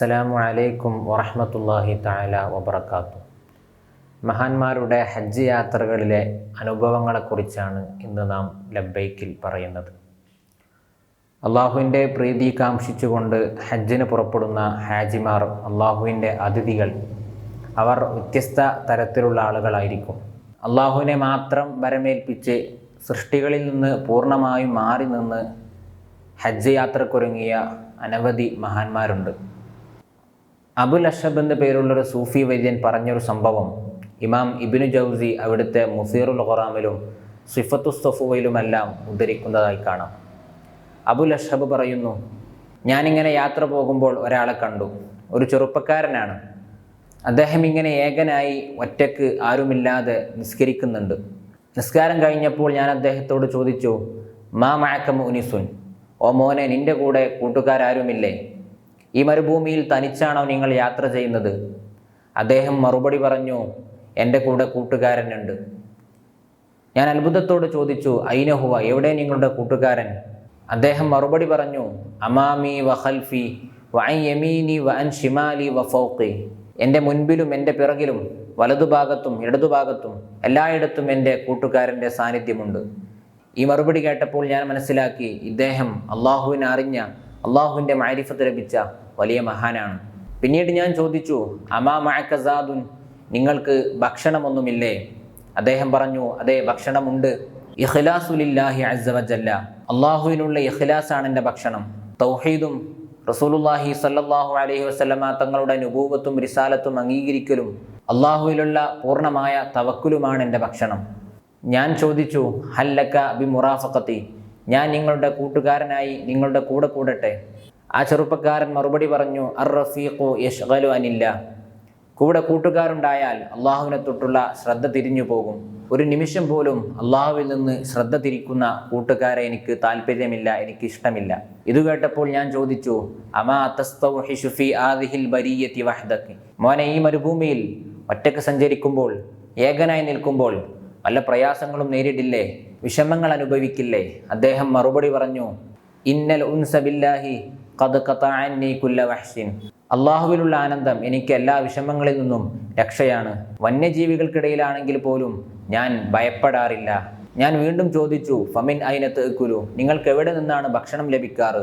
അസ്സലാമു അലൈക്കും വറഹമത്തല്ലാഹി തആല വബർക്കാത്തു മഹാന്മാരുടെ ഹജ്ജ് യാത്രകളിലെ അനുഭവങ്ങളെക്കുറിച്ചാണ് ഇന്ന് നാം ലബൈക്കിൽ പറയുന്നത്. അള്ളാഹുവിന്റെ പ്രീതി കാംക്ഷിച്ചുകൊണ്ട് ഹജ്ജിന് പുറപ്പെടുന്ന ഹാജിമാർ അള്ളാഹുവിന്റെ അതിഥികൾ അവർ വ്യത്യസ്ത തരത്തിലുള്ള ആളുകളായിരിക്കും. അള്ളാഹുവിനെ മാത്രം വരമേൽപ്പിച്ച് സൃഷ്ടികളിൽ നിന്ന് പൂർണമായും മാറി നിന്ന് ഹജ്ജ് യാത്രക്കൊരുങ്ങിയ അനവധി മഹാന്മാരുണ്ട്. അബുൽ അഷബ് എന്ന പേരുള്ളൊരു സൂഫി വൈദ്യൻ പറഞ്ഞൊരു സംഭവം ഇമാം ഇബിനു ജൗസി അവിടുത്തെ മുസീറുൽ ഖുറാമിലും സിഫത്തു സഫുവയിലുമെല്ലാം ഉദ്ധരിക്കുന്നതായി കാണാം. അബുൽ അഷബ് പറയുന്നു ഞാനിങ്ങനെ യാത്ര പോകുമ്പോൾ ഒരാളെ കണ്ടു. ഒരു ചെറുപ്പക്കാരനാണ്. അദ്ദേഹം ഇങ്ങനെ ഏകനായി ഒറ്റയ്ക്ക് ആരുമില്ലാതെ നിസ്കരിക്കുന്നുണ്ട്. നിസ്കാരം കഴിഞ്ഞപ്പോൾ ഞാൻ അദ്ദേഹത്തോട് ചോദിച്ചു മാ മഴക്ക മുനിസുൻ? ഓ മോനെ നിന്റെ കൂടെ കൂട്ടുകാരാരുമില്ലേ? ഈ മരുഭൂമിയിൽ തനിച്ചാണോ നിങ്ങൾ യാത്ര ചെയ്യുന്നത്? അദ്ദേഹം മറുപടി പറഞ്ഞു എന്റെ കൂടെ കൂട്ടുകാരനുണ്ട്. ഞാൻ അത്ഭുതത്തോട് ചോദിച്ചു ഐനഹുവ എവിടെ നിങ്ങളുടെ കൂട്ടുകാരൻ? അദ്ദേഹം മറുപടി പറഞ്ഞു അമാമി വഹൽഫി വൻ യമീനി വ അൻ ഷിമാലി വഫോക്കി എന്റെ മുൻപിലും എന്റെ പിറകിലും വലതുഭാഗത്തും ഇടതുഭാഗത്തും എല്ലായിടത്തും എന്റെ കൂട്ടുകാരന്റെ സാന്നിധ്യമുണ്ട്. ഈ മറുപടി കേട്ടപ്പോൾ ഞാൻ മനസ്സിലാക്കി ഇദ്ദേഹം അള്ളാഹുവിനെ അറിഞ്ഞ അള്ളാഹുവിന്റെ മാരിഫത്ത് ലഭിച്ച വലിയ മഹാനാണ്. പിന്നീട് ഞാൻ ചോദിച്ചു അമാ മഴക്കസാദുൻ നിങ്ങൾക്ക് ഭക്ഷണമൊന്നുമില്ലേ? അദ്ദേഹം പറഞ്ഞു അതെ ഭക്ഷണമുണ്ട്. ഇഖ്ലാസുലില്ലാഹി അസവജല്ല അള്ളാഹുവിനുള്ള ഇഖ്ലാസാണ് എന്റെ ഭക്ഷണം. തൗഹീദും റസൂലുല്ലാഹി സല്ലാഹു അലഹി വസല്ലമ തങ്ങളുടെ നുബൂവത്തും റിസാലത്തും അംഗീകരിക്കലും അള്ളാഹുവിലുള്ള പൂർണമായ തവക്കുലുമാണ് എന്റെ ഭക്ഷണം. ഞാൻ ചോദിച്ചു ഹല്ലക്ക ബി മുറാഫക്കത്തി ഞാൻ നിങ്ങളുടെ കൂട്ടുകാരനായി നിങ്ങളുടെ കൂടെ കൂടട്ടെ. ആ ചെറുപ്പക്കാരൻ മറുപടി പറഞ്ഞു അർ റഫീഖു യഷ്ഗലു അനില്ല. കൂടെ കൂട്ടുകാരുണ്ടായാൽ അള്ളാഹുവിനെ തൊട്ടുള്ള ശ്രദ്ധ തിരിഞ്ഞു പോകും. ഒരു നിമിഷം പോലും അള്ളാഹുവിൽ നിന്ന് ശ്രദ്ധ തിരിക്കുന്ന കൂട്ടുകാരെ എനിക്ക് താല്പര്യമില്ല എനിക്ക് ഇഷ്ടമില്ല. ഇത് കേട്ടപ്പോൾ ഞാൻ ചോദിച്ചു അമാ തസ്തൗഹിഷുഫി ആദിഹിൽ ബരീയത്തി വഹദക്ക് മോനെ ഈ മരുഭൂമിയിൽ ഒറ്റയ്ക്ക് സഞ്ചരിക്കുമ്പോൾ ഏകനായി നിൽക്കുമ്പോൾ വല്ല പ്രയാസങ്ങളും നേരിടില്ലേ? വിഷമങ്ങൾ അനുഭവിക്കില്ലേ? അദ്ദേഹം മറുപടി പറഞ്ഞു ഇന്നൽ ഉൻസബില്ലാഹി ഖതഅന്നി കുല്ല വഹ്സിൻ. ആനന്ദം എനിക്ക് എല്ലാ വിഷമങ്ങളിൽ നിന്നും രക്ഷയാണ്. വന്യജീവികൾക്കിടയിലാണെങ്കിൽ പോലും ഞാൻ ഭയപ്പെടാറില്ല. ഞാൻ വീണ്ടും ചോദിച്ചു ഫമിൻ അയിനത്ത് കുലു നിങ്ങൾക്ക് എവിടെ നിന്നാണ് ഭക്ഷണം ലഭിക്കാറ്?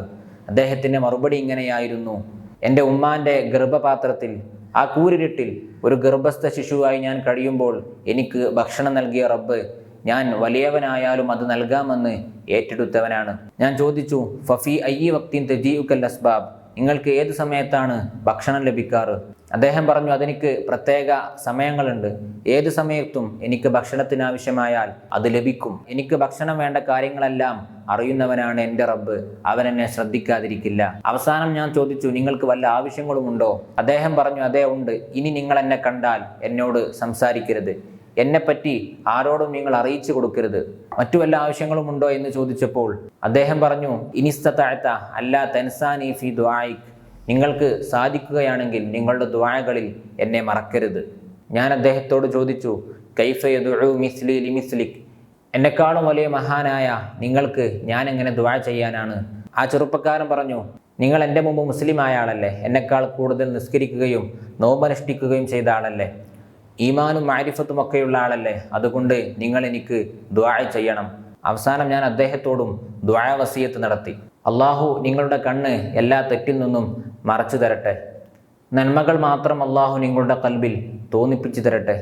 അദ്ദേഹത്തിന്റെ മറുപടി ഇങ്ങനെയായിരുന്നു എന്റെ ഉമ്മാന്റെ ഗർഭപാത്രത്തിൽ ആ കൂരിരുട്ടിൽ ഒരു ഗർഭസ്ഥ ശിശുവായി ഞാൻ കഴിയുമ്പോൾ എനിക്ക് ഭക്ഷണം നൽകിയ റബ്ബ് ഞാൻ വലിയവനായാലും അത് നൽകാമെന്ന് ഏറ്റെടുത്തവനാണ്. ഞാൻ ചോദിച്ചു ഫഫി അയ്യി വക്തിൻ തെജീഉക്കൽ അസ്ബാബ് നിങ്ങൾക്ക് ഏത് സമയത്താണ് ഭക്ഷണം ലഭിക്കാറ്? അദ്ദേഹം പറഞ്ഞു അതെനിക്ക് പ്രത്യേക സമയങ്ങളുണ്ട്. ഏത് സമയത്തും എനിക്ക് ഭക്ഷണത്തിനാവശ്യമായാൽ അത് ലഭിക്കും. എനിക്ക് ഭക്ഷണം വേണ്ട കാര്യങ്ങളെല്ലാം അറിയുന്നവനാണ് എന്റെ റബ്ബ്. അവൻ എന്നെ ശ്രദ്ധിക്കാതിരിക്കില്ല. അവസാനം ഞാൻ ചോദിച്ചു നിങ്ങൾക്ക് വല്ല ആവശ്യങ്ങളുമുണ്ടോ? അദ്ദേഹം പറഞ്ഞു അതേ ഉണ്ട്. ഇനി നിങ്ങൾ എന്നെ കണ്ടാൽ എന്നോട് സംസാരിക്കരുത്. എന്നെപ്പറ്റി ആരോടും നിങ്ങൾ അറിയിച്ചു കൊടുക്കരുത്. മറ്റു വല്ല ആവശ്യങ്ങളുമുണ്ടോ? എന്ന് ചോദിച്ചപ്പോൾ അദ്ദേഹം പറഞ്ഞു ഇനിസ്തത്താഴ്ത്ത അല്ലാ തെൻസാനി ഫി ദ്വായിക് നിങ്ങൾക്ക് സാധിക്കുകയാണെങ്കിൽ നിങ്ങളുടെ ദ്വായകളിൽ എന്നെ മറക്കരുത്. ഞാൻ അദ്ദേഹത്തോട് ചോദിച്ചു കൈഫയദു മിസ്ലി ലിമിസ്ലിക് എന്നെക്കാളും വലിയ മഹാനായ നിങ്ങൾക്ക് ഞാൻ എങ്ങനെ ദ്വാ ചെയ്യാനാണ്? ആ ചെറുപ്പക്കാരൻ പറഞ്ഞു നിങ്ങൾ എന്റെ മുമ്പ് ആയ ആളല്ലേ? എന്നെക്കാൾ കൂടുതൽ നിസ്കരിക്കുകയും നോമ്പനുഷ്ഠിക്കുകയും ചെയ്ത ആളല്ലേ? ഈമാനും മാരിഫത്തും ഒക്കെയുള്ള ആളല്ലേ? അതുകൊണ്ട് നിങ്ങൾ എനിക്ക് ദ്വാ ചെയ്യണം. അവസാനം ഞാൻ അദ്ദേഹത്തോടും ദ്വാ വസീയത്ത് നടത്തി. അള്ളാഹു നിങ്ങളുടെ കണ്ണ് എല്ലാ തെറ്റിൽ നിന്നും മറച്ചു തരട്ടെ. നന്മകൾ മാത്രം അള്ളാഹു നിങ്ങളുടെ കൽബിൽ തോന്നിപ്പിച്ചു തരട്ടെ.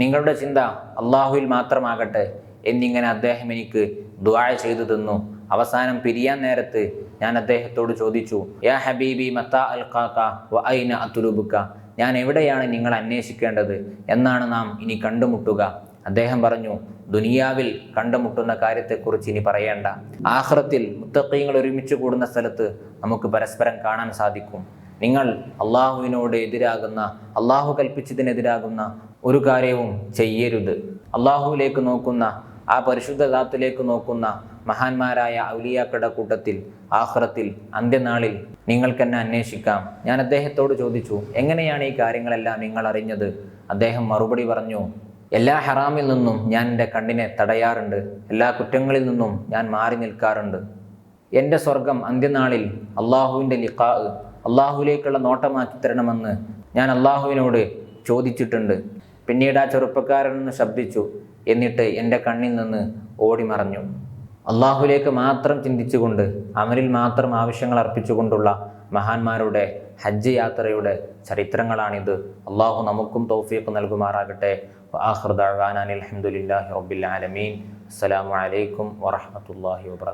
നിങ്ങളുടെ ചിന്ത അള്ളാഹുവിൽ മാത്രമാകട്ടെ എന്നിങ്ങനെ അദ്ദേഹം എനിക്ക് ദുആ ചെയ്തു തന്നു. അവസാനം പിരിയാൻ നേരത്ത് ഞാൻ അദ്ദേഹത്തോട് ചോദിച്ചു യാ ഹബീബി മത്ത അൽ കാക്ക ഞാൻ എവിടെയാണ് നിങ്ങൾ അന്വേഷിക്കേണ്ടത്? എന്നാണ് നാം ഇനി കണ്ടുമുട്ടുക. അദ്ദേഹം പറഞ്ഞു ദുനിയാവിൽ കണ്ടുമുട്ടുന്ന കാര്യത്തെക്കുറിച്ച് ഇനി പറയേണ്ട. ആഹ്റത്തിൽ മുത്തക്കീങ്ങൾ ഒരുമിച്ച് കൂടുന്ന സ്ഥലത്ത് നമുക്ക് പരസ്പരം കാണാൻ സാധിക്കും. നിങ്ങൾ അള്ളാഹുവിനോട് എതിരാകുന്ന അള്ളാഹു കൽപ്പിച്ചതിനെതിരാകുന്ന ഒരു കാര്യവും ചെയ്യരുത്. അള്ളാഹുവിലേക്ക് നോക്കുന്ന ആ പരിശുദ്ധ ദാത്തിലേക്ക് നോക്കുന്ന മഹാന്മാരായ ഔലിയാക്കളുടെ കൂട്ടത്തിൽ ആഹ്റത്തിൽ അന്ത്യനാളിൽ നിങ്ങൾക്കെന്നെ അന്വേഷിക്കാം. ഞാൻ അദ്ദേഹത്തോട് ചോദിച്ചു എങ്ങനെയാണ് ഈ കാര്യങ്ങളെല്ലാം നിങ്ങൾ അറിഞ്ഞത്? അദ്ദേഹം മറുപടി പറഞ്ഞു എല്ലാ ഹറാമിൽ നിന്നും ഞാൻ എന്റെ കണ്ണിനെ തടയാറുണ്ട്. എല്ലാ കുറ്റങ്ങളിൽ നിന്നും ഞാൻ മാറി നിൽക്കാറുണ്ട്. എന്റെ സ്വർഗം അന്ത്യനാളിൽ അള്ളാഹുവിന്റെ ലിഖാ അള്ളാഹുവിലേക്കുള്ള നോട്ടമാക്കി തരണമെന്ന് ഞാൻ അള്ളാഹുവിനോട് ചോദിച്ചിട്ടുണ്ട്. പിന്നീട് ആ ചെറുപ്പക്കാരൻ നിന്ന് ശബ്ദിച്ചു. എന്നിട്ട് എന്റെ കണ്ണിൽ നിന്ന് ഓടി മറഞ്ഞു. അള്ളാഹുലേക്ക് മാത്രം ചിന്തിച്ചുകൊണ്ട് അമലിൽ മാത്രം ആവശ്യങ്ങൾ അർപ്പിച്ചുകൊണ്ടുള്ള മഹാന്മാരുടെ ഹജ്ജ് യാത്രയുടെ ചരിത്രങ്ങളാണിത്. അള്ളാഹു നമുക്കും തൗഫീഖ് നൽകുമാറാകട്ടെ. അലഹമുല്ലാഹി റബ്ബിൽ ആലമീൻ. അസ്സലാമു അലൈക്കും വറഹമത്തല്ലാഹി വാത്തു